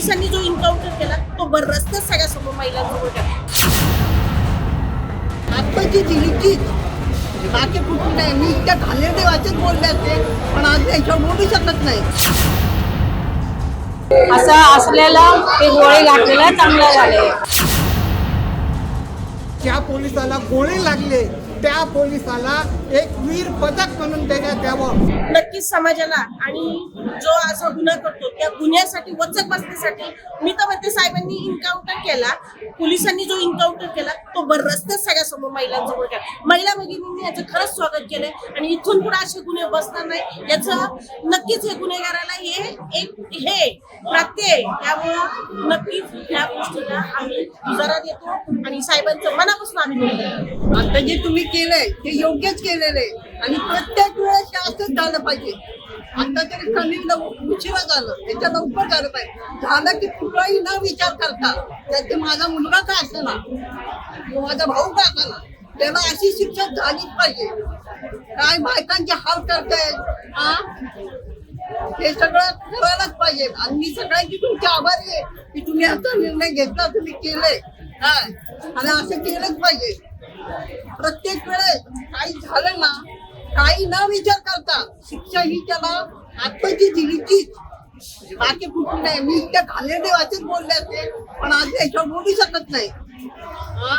पोलिसांनी जो एन्काउंटर केला तो बररस्त्याच सगळ्या समोर महिलांसमोर केला आत्ताची दिल्लीची बाकी कुठून नाही मी इतक्या घालेर देवाचेच बोलले असते पण आज याच्यावर बोलू शकत नाही. असं असलेलं ते गोळे घातलेलं चांगलं झाले ज्या पोलिसाला गोळे लागले त्या पोलिसाला एक वीर पदक म्हणून देण्यात यावं. नक्कीच समाजाला आणि जो असा गुन्हा करतो त्या गुन्ह्यासाठी वचक बसण्यासाठी मी तर म्हणते साहेबांनी इन्काउंटर केला. पोलिसांनी जो इन्काउंटर केला तो रस्त्या समोर महिलांसमोर केला महिला भगिनींनी याचं खरंच स्वागत केलंय. आणि इथून पुढे असे गुन्हे बसणार नाही. याचं नक्कीच हे गुन्हेगाराला हे एक हे प्रत्यय त्यामुळं नक्कीच या गोष्टीला आम्ही इजारा देतो. आणि साहेबांचं मनापासून आम्ही आता जे तुम्ही केलंय ते योग्यच केलेलं आहे. आणि प्रत्येक वेळेस हे असंच झालं पाहिजे. आता तरी कमी लव- उशिरा झालं. त्याच्या लवकर झालं पाहिजे. झालं की कुठलाही न विचार करता. त्याचे माझा मुलगा का असेना? माझा भाऊ का असेना त्याला अशी शिक्षा झालीच पाहिजे. काय बायकांचे हाल करतायत हा हे सगळं करायलाच पाहिजे. आणि मी सगळ्यांची तुमची आभारी आहे की तुम्ही असा निर्णय घेतला तुम्ही केले काय आणि असं केलंच पाहिजे. प्रत्येक वेळेस काही झालं ना काही न विचार करता शिक्षा ही त्याला आत्ताची दिलीचीच. बाकी कुठून नाही. मी इतक्या घाले देवाचेच बोलले असते पण आज याच्यावर बोलू शकत नाही. हा?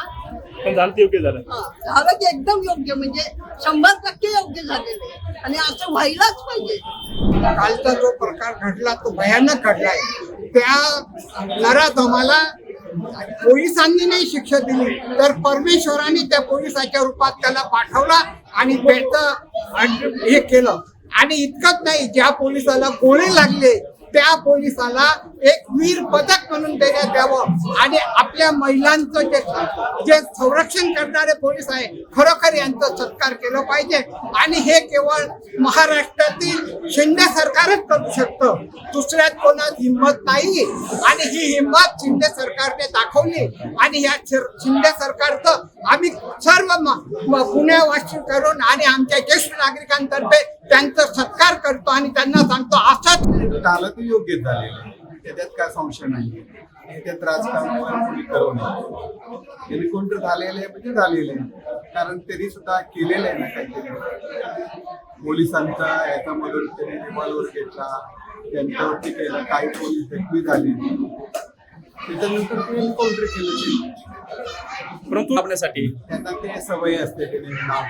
पण झालं ते योग्य झालं. हा, झालं ते एकदम योग्य म्हणजे शंभर टक्के योग्य झालेले आहे. आणि असं व्हायलाच पाहिजे. कालचा जो प्रकार घडला तो भयानक घडलाय त्या नरात आम्हाला पोलिसांनी नाही शिक्षा दिली तर परमेश्वराने त्या पोलिसाच्या रूपात त्याला पाठवला आणि त्याचं हे केलं. आणि इतकंच नाही ज्या पोलिसाला गोळे लागले त्या पोलिसाला एक वीर पदक म्हणून देण्यात यावं. आणि आपल्या महिलांचं जे जे संरक्षण करणारे पोलीस आहे खरोखर यांचा सत्कार केला पाहिजे. आणि हे केवळ महाराष्ट्रातील शिंदे सरकारच करू शकतं. दुसऱ्यात कोणात हिंमत नाही. आणि ही हिंमत शिंदे सरकारने दाखवली. आणि या शिंदे सरकारचं आम्ही सर्व पुण्यावासी करून आणि आमच्या ज्येष्ठ नागरिकांतर्फे त्यांचा सत्कार करतो आणि त्यांना सांगतो असंच झालं झालेलं त्याच्यात काय संशय नाही त्याच्यात राजकारण वगैरे कोणी करू नये एन्काउंटर झालेलं आहे म्हणजे झालेलं आहे. कारण त्यांनी सुद्धा केलेलं आहे ना काहीतरी. पोलिसांचा याच्यामधून त्यांनी रिव्हॉल्वर घेतला त्यांच्यावरती केलं काही पोलीस जखमी झाले. त्याच्यानंतर ते एन्काउंटर केलं. परंतु आपल्यासाठी? त्यांना ते सवय असते त्यांनी नाव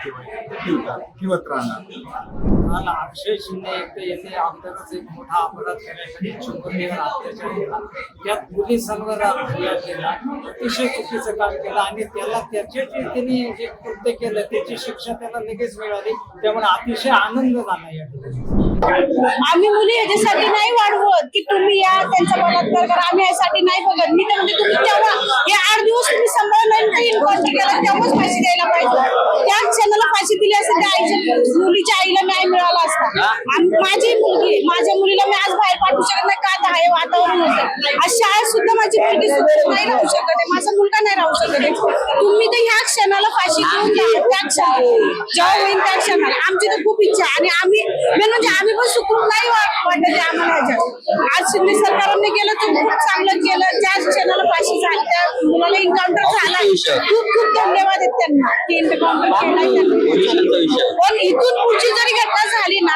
ठेवतात ठेवत राहणार. काल अक्षय शिंदे एकटे येथे आमदारच एक मोठा अपघात करण्यासाठी चुंबकीवर अत्याचार केला त्यात पोलिसांवर हल्ला केला अतिशय चुकीचं काम केलं आणि त्याला त्याचे जे त्यांनी जे कृत्य केलं त्याची शिक्षा त्याला लगेच मिळाली. त्यामुळे अतिशय आनंद झाला या ठिकाणी. आम्ही मुली याच्यासाठी नाही वाढवत की तुम्ही या त्यांचा बलात्कार करा आम्ही यासाठी नाही बघत. मी तर म्हणजे तुम्ही तेव्हा हे आठ दिवस तुम्ही सांभाळून इन्क्वायरी तेव्हाच पैसे द्यायला पाहिजे. दिली असते त्या आईच्या मुलीच्या आईला न्याय मिळाला असता. आणि माझी मुलगी माझ्या मुलीला मी आज बाहेर पाठवू शकत नाही. का आता हे वातावरण होतं. आज शाळेत सुद्धा माझी मुलगी नाही राहू शकत आहे. माझा मुलगा नाही राहू शकत आहे. तुम्ही तर ह्या क्षणाला फाशी देऊन द्या त्या क्षणाला जेव्हा होईल त्या क्षणाला. आमची तर खूप इच्छा आहे. आणि आम्ही मेन म्हणजे आम्ही पण सुखरूप नाही वाटत आम्हाला ह्याच्यात. आज शिंदे सरकारने केलं तर खूप चांगलं केलं ज्या क्षणाला फाशी झाली त्या मुलाला खूप खूप धन्यवाद आहेत त्यांना एन्काउंटर केला पण इथून पुढची जरी घटना झाली ना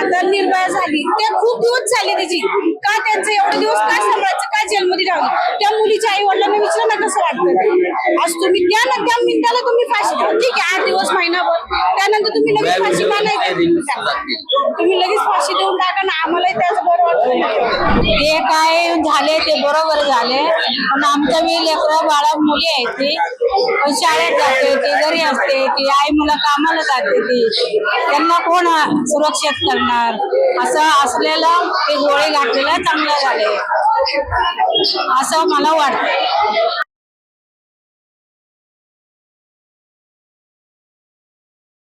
आता निर्भया झाली त्या खूप दिवस झाले त्याची का त्यांचं एवढे दिवस काय सांभाळायचं का जेलमध्ये राहू त्या मुलीच्या आई वडिलांना विचारा ना कसं वाटतं आज तुम्ही द्या ना त्या मिनिटाला तुम्ही फाशी द्या ठीक आहे आठ दिवस महिनाभर. त्यानंतर तुम्ही लगेच फाशी नाही देत? तुम्ही लगेच फाशी देऊन टाका ना. आम्हालाही त्याचं बरं वाटतं ते काय झाले ते बरोबर झाले. पण आमच्या मी लेकरं बाळा मुली आहेत ती. पण शाळेत जाते ती घरी असते ती. आई मुलं कामाला जाते ती. त्यांना कोण सुरक्षित करणार? असं असलेलं ते गोळे घातलेलं चांगलं झाले असं मला वाटतं